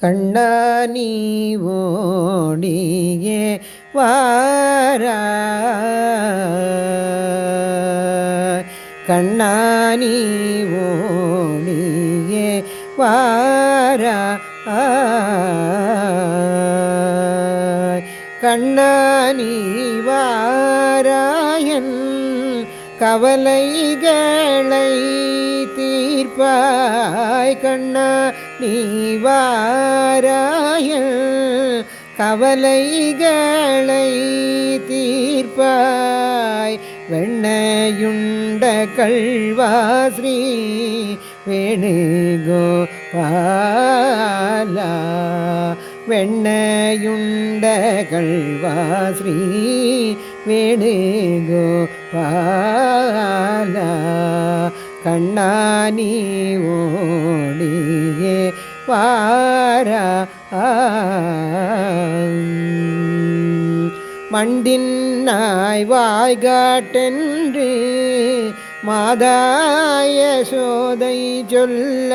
கண்ணா நீ ஓடியே வாரா. கண்ணா நீ ஓடியே வாரா. கண்ணா நீ வாராயன் கவலைகளை நீர்ப்பாய் கண்ணா நீவாராய கவலைகளை தீர்ப்பாய். வெண்ணையுண்ட கல்வாஸ்ரீ வேணுகோ பாலா. வெண்ணையுண்ட கல்வாஸ்ரீ வேணுகோ பாலா. கண்ணானி ஓடியே வாரா. மண்டின் நாய் வாய்காட்டென்று மாதாய சோதை சொல்ல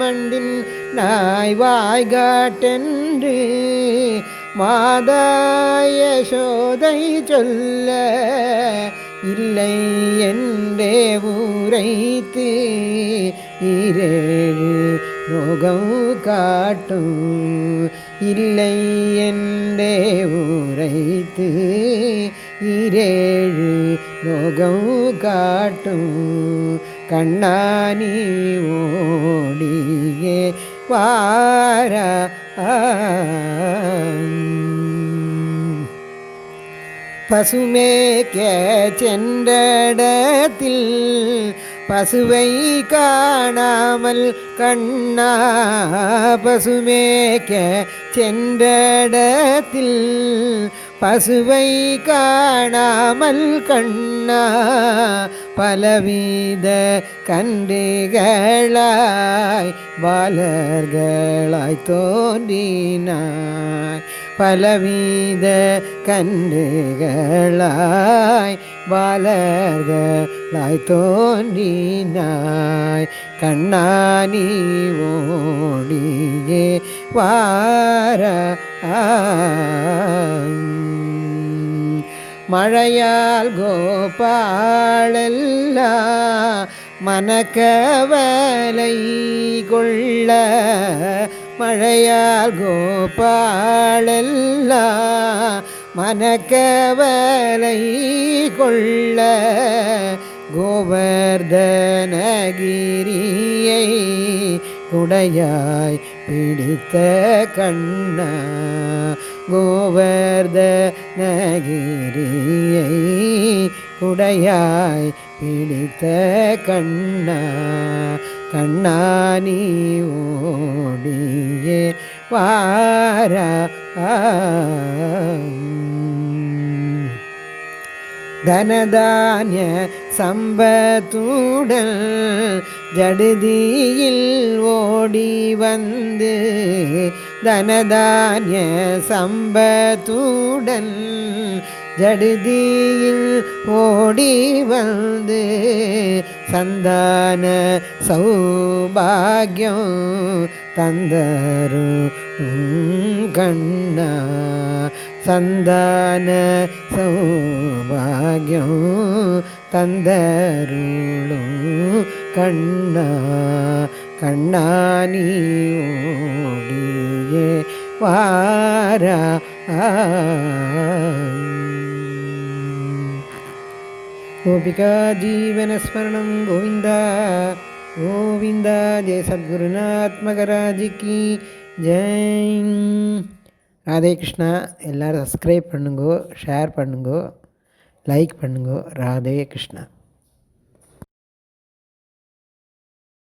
மண்டின் நாய் வாய்காட்டென்று மாதாய சோதை சொல்ல இல்லை என்றே ஊரைத்து இரேழு நோகம் காட்டும். இல்லை என்றே ஊரைத்து இரேழு நோகம் காட்டும். கண்ணானி ஓடியே வார. ஆ பசுமேக்க சென்றடத்தில் பசுவை காணாமல் கண்ணா பசுமேக்க சென்றடத்தில் பசுவை காணாமல் கண்ணா பலவித கன்றுகளாய் பாலர்களாய் தோன்றினாய். பலவித கன்றுகளாய் பாலர்களாய் தோன்றினாய். கண்ணானி ஓடியே வார மழையால் கோபாலல்லா மனக்கவலை கொள்ள மழையால் கோபாலல்லா மனக்கவலை கொள்ள கோவர்தனகிரியை குடையாய் பிடித்த கண்ணா கோவர்தனகிரியை குடையாய் பிடித்த கண்ணா கண்ணானி ஓடியே வாரா தனதானிய சம்பத்துடல் ஜடுதியில் ஓடி வந்து தனதானிய சம்பத்துடல் ஜடுதியில் ஓடி வந்து சந்தான சௌபாகியம் தந்தரு கண்ணா. சந்தான சௌபாகியம் தந்தருளும் கண்ணா. கண்ணானி ஓடியே வாரா. गोपिका जीवनस्मरणं गोविन्द गोविन्द जय सद्गुरुनाथ மகராஜ் கி ஜெய் ராதே கிருஷ்ணா எல்லோரும் சப்ஸ்கிரைப் பண்ணுங்கோ ஷேர் பண்ணுங்கோ லைக் பண்ணுங்கோ ராதே கிருஷ்ணா